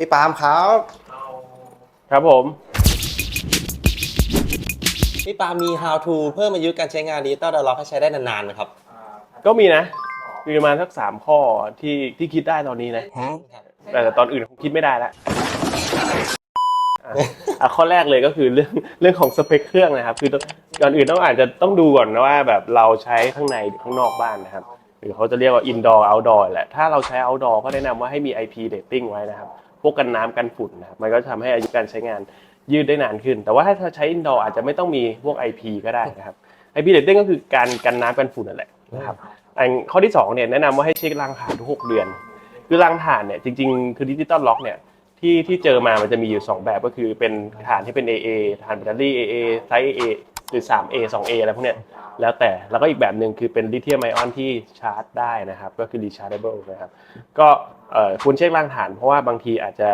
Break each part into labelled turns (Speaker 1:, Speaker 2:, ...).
Speaker 1: พี่ปาล์มครับ
Speaker 2: ครับผม
Speaker 1: พี่ปาล์มมี how to เพิ่มอายุการใช้งานดิจิตอลดอลล็อกให้ใช้ได้นานๆไหมครับ
Speaker 2: ก็มีนะ มีประมาณสักสามข้อที่ที่คิดได้ตอนนี้นะ แต่ตอนอื่นคงคิดไม่ได้แล้วอะอะข้อแรกเลยก็คือเรื่องเรื่องของสเปคเครื่องนะครับ คือก่อนอื่นต้องอาจจะต้องดูก่อนนะว่าแบบเราใช้ข้างในหรือข้างนอกบ้านนะครับ หรือเขาจะเรียกว่า indoor outdoor แหละ ถ้าเราใช้ outdoor ก็แนะนำว่าให้มี IP rating ไว้นะครับ พวกกันน้ำกันฝุ่นนะครับมันก็จะทำให้อายุการใช้งานยืดได้นานขึ้น แต่ว่าถ้าใช้ indoor อาจจะไม่ต้องมีพวก IP ก็ได้นะครับ IP rating ก็คือการกันน้ำกันฝุ่นนั่นแหละนะครับอันข้อที่สองเนี่ยแนะนำว่าให้เช็ครางถ่านทุกหกเดือน คือรางถ่านเนี่ยจริงๆ คือดิจิตอลล็อกเนี่ยที่ที่เจอมามันจะมีอยู่ 2 แบบก็คือเป็นฐานที่เป็น AA ฐานแบตเตอรี่ AA ไซส์ AA หรือ 3A 2A อะไรพวกเนี้ยแล้วแต่แล้วก็อีกแบบหนึ่งคือเป็นลิเธียมไอออนที่ชาร์จได้นะครับ ก็คือ rechargeable นะครับ ก็ควรเช็ครางฐาน เพราะว่าบางทีอาจจะ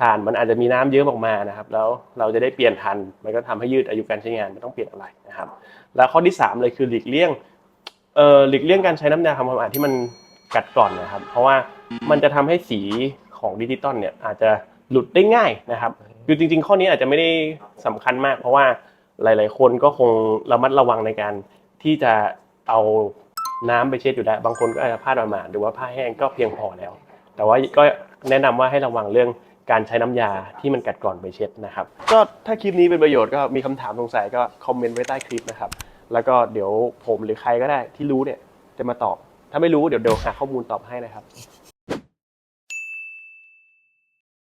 Speaker 2: ฐานมันอาจจะมีน้ำเยอะออกมานะครับ แล้วเราจะได้เปลี่ยนทัน มันก็ทำให้ยืดอายุการใช้งานไม่ต้องเปลี่ยนอะไรนะครับ แล้วข้อที่ 3 เลยคือหลีกเลี่ยงเอ่อหลีกเลี่ยงการใช้น้ำยาทำความสะอาดที่มันกัดกร่อนนะครับ เพราะว่ามันจะทำให้สีของดิจิตอลเนี่ยอาจจะหลุดได้ง่ายนะครับ คือจริง ๆ ข้อนี้อาจจะไม่ได้สำคัญมาก เพราะว่า หลาย ๆ คนก็คงระมัดระวังในการที่จะเอาน้ำไปเช็ดอยู่ได้บางคนก็อาจจะผ้าหมาดๆหรือว่าผ้าแห้งก็เพียงพอแล้ว แต่ว่าก็แนะนำว่าให้ระวังเรื่องการใช้น้ำยาที่มันกัดกร่อนไปเช็ดนะครับ ก็ถ้าคลิปนี้เป็นประโยชน์ก็มีคำถามสงสัยก็คอมเมนต์ไว้ใต้คลิปนะครับ แล้วก็เดี๋ยวผมหรือใครก็ได้ที่รู้เนี่ยจะมาตอบ ถ้าไม่รู้เดี๋ยวเดี๋ยวหาข้อมูลตอบให้นะครับ